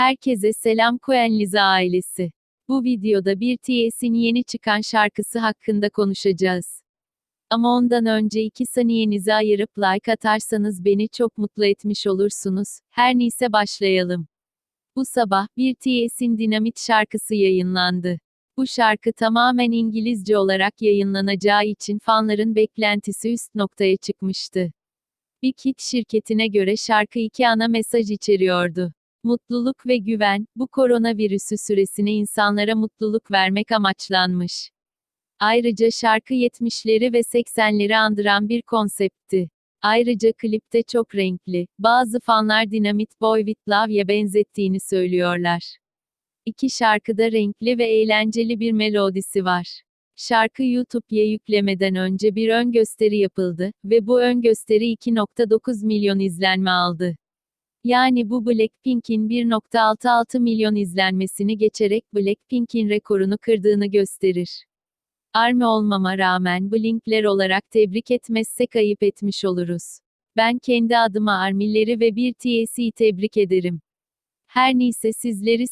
Herkese selam Koenlize ailesi. Bu videoda BTS'in yeni çıkan şarkısı hakkında konuşacağız. Ama ondan önce 2 saniyenizi ayırıp like atarsanız beni çok mutlu etmiş olursunuz. Her neyse başlayalım. Bu sabah BTS'in Dinamit şarkısı yayınlandı. Bu şarkı tamamen İngilizce olarak yayınlanacağı için fanların beklentisi üst noktaya çıkmıştı. Big Hit şirketine göre şarkı iki ana mesaj içeriyordu. Mutluluk ve güven, bu koronavirüsü süresine insanlara mutluluk vermek amaçlanmış. Ayrıca şarkı 70'leri ve 80'leri andıran bir konseptti. Ayrıca klipte çok renkli, bazı fanlar Dynamite Boy With Love'ya benzettiğini söylüyorlar. İki şarkıda renkli ve eğlenceli bir melodisi var. Şarkı YouTube'ya yüklemeden önce bir ön gösteri yapıldı ve bu ön gösteri 2.9 milyon izlenme aldı. Yani bu Blackpink'in 1.66 milyon izlenmesini geçerek Blackpink'in rekorunu kırdığını gösterir. ARMY olmama rağmen Blinkler olarak tebrik etmezsek ayıp etmiş oluruz. Ben kendi adıma ARMY'leri ve bir TS'i tebrik ederim. Her neyse sizleri